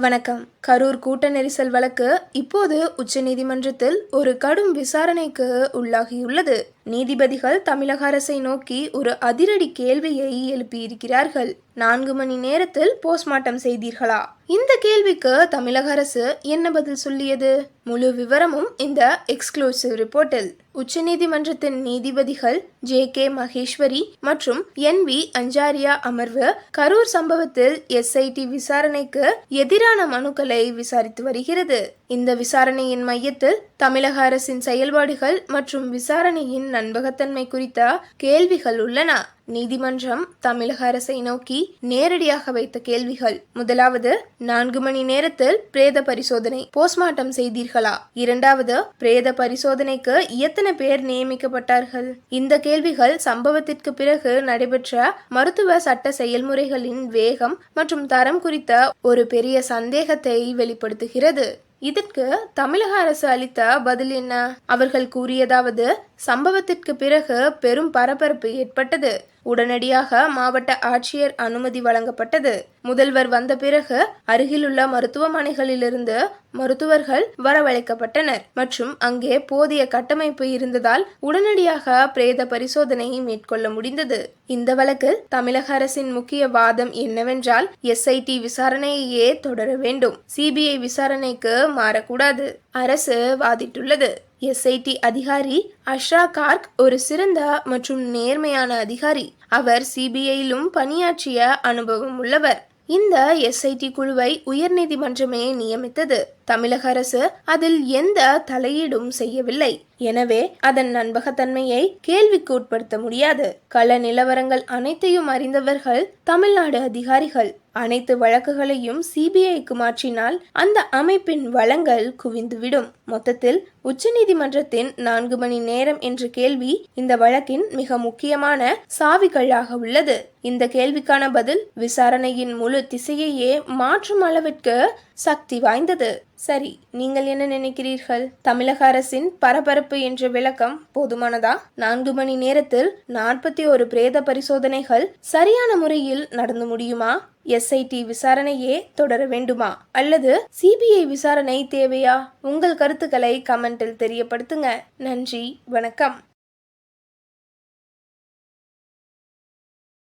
வணக்கம். கரூர் கூட்ட நெரிசல் வழக்கு இப்போது உச்சநீதிமன்றத்தில் ஒரு கடும் விசாரணைக்கு உள்ளாகியுள்ளது. நீதிபதிகள் தமிழக அரசை நோக்கி ஒரு அதிரடி கேள்வியை எழுப்பியிருக்கிறார்கள். நான்கு மணி நேரத்தில் போஸ்ட்மார்ட்டம் செய்தீர்களா? இந்த கேள்விக்கு தமிழக அரசு என்ன பதில் சொல்லியது? முழு விவரமும் இந்த எக்ஸ்க்ளூசிவ் ரிப்போர்ட்டில் உச்சநீதிமன்றத்தின் நீதிபதிகள் ஜே கே மகேஸ்வரி மற்றும் என் வி அஞ்சாரியா அமர்வு கரூர் சம்பவத்தில் எஸ்ஐடி விசாரணைக்கு எதிரான மனுக்களை விசாரித்து வருகிறது. இந்த விசாரணையின் மையத்தில் தமிழக அரசின் செயல்பாடுகள் மற்றும் விசாரணையின் நண்பகத்தன்மை குறித்த கேள்விகள் உள்ளன. நீதிமன்றம் தமிழக அரசை நோக்கி நேரடியாக வைத்த கேள்விகள். முதலாவது நான்கு மணி நேரத்தில் பிரேத பரிசோதனை போஸ்ட்மார்ட்டம் செய்தீர்களா? இரண்டாவது பிரேத பரிசோதனைக்கு எத்தனை பேர் நியமிக்கப்பட்டார்கள்? இந்த கேள்விகள் சம்பவத்திற்கு பிறகு நடைபெற்ற மருத்துவ சட்ட செயல்முறைகளின் வேகம் மற்றும் தரம் குறித்த ஒரு பெரிய சந்தேகத்தை வெளிப்படுத்துகிறது. இதற்கு தமிழக அரசு அளித்த பதில் என்ன? அவர்கள் கூறியதாவது சம்பவத்திற்கு பிறகு பெரும் பரபரப்பு ஏற்பட்டது. உடனடியாக மாவட்ட ஆட்சியர் அனுமதி வழங்கப்பட்டது. முதல்வர் வந்த பிறகு அருகிலுள்ள மருத்துவமனைகளிலிருந்து மருத்துவர்கள் வரவழைக்கப்பட்டனர் மற்றும் அங்கே போதிய கட்டமைப்பு இருந்ததால் உடனடியாக பிரேத பரிசோதனையை மேற்கொள்ள முடிந்தது. இந்த வழக்கில் தமிழக அரசின் முக்கிய வாதம் என்னவென்றால் எஸ்ஐடி விசாரணையையே தொடர வேண்டும். சிபிஐ விசாரணைக்கு மாறக்கூடாது. அரசு வாதிட்டுள்ளது. எஸ்ஐடி அதிகாரி அஷ்ரா கார்க் ஒரு சிறந்த மற்றும் நேர்மையான அதிகாரி. அவர் சிபிஐயிலும் பணியாற்றிய அனுபவம் உள்ளவர். இந்த எஸ்ஐடி குழுவை உயர்நீதிமன்றமே நியமித்தது. தமிழக அரசு அதில் எந்த தலையீடும் செய்யவில்லை. எனவே அதன் நண்பகத்தன்மையை கேள்விக்கு உட்படுத்த முடியாது. கள நிலவரங்கள் அனைத்தையும் அறிந்தவர்கள் தமிழ்நாடு அதிகாரிகள். அனைத்து வழக்குகளையும் சிபிஐக்கு மாற்றினால் அந்த அமைப்பின் வளங்கள் குவிந்துவிடும். மொத்தத்தில் உச்சநீதிமன்றத்தின் நான்கு மணி நேரம் என்ற கேள்வி இந்த வழக்கின் மிக முக்கியமான சாவிகளாக உள்ளது. இந்த கேள்விக்கான பதில் விசாரணையின் முழு திசையையே மாற்றும் அளவிற்கு சக்தி வாய்ந்தது. சரி நீங்கள் என்ன நினைக்கிறீர்கள்? தமிழக அரசின் பரபரப்பு என்ற விளக்கம் போதுமானதா? நான்கு மணி நேரத்தில் நாற்பத்தி ஒரு பிரேத பரிசோதனைகள் சரியான முறையில் நடந்து முடியுமா? எஸ்ஐடி விசாரணையே தொடர வேண்டுமா? அல்லது சிபிஐ விசாரணை தேவையா? உங்கள் கருத்துக்களை கமெண்டில் தெரியப்படுத்துங்க. நன்றி வணக்கம்.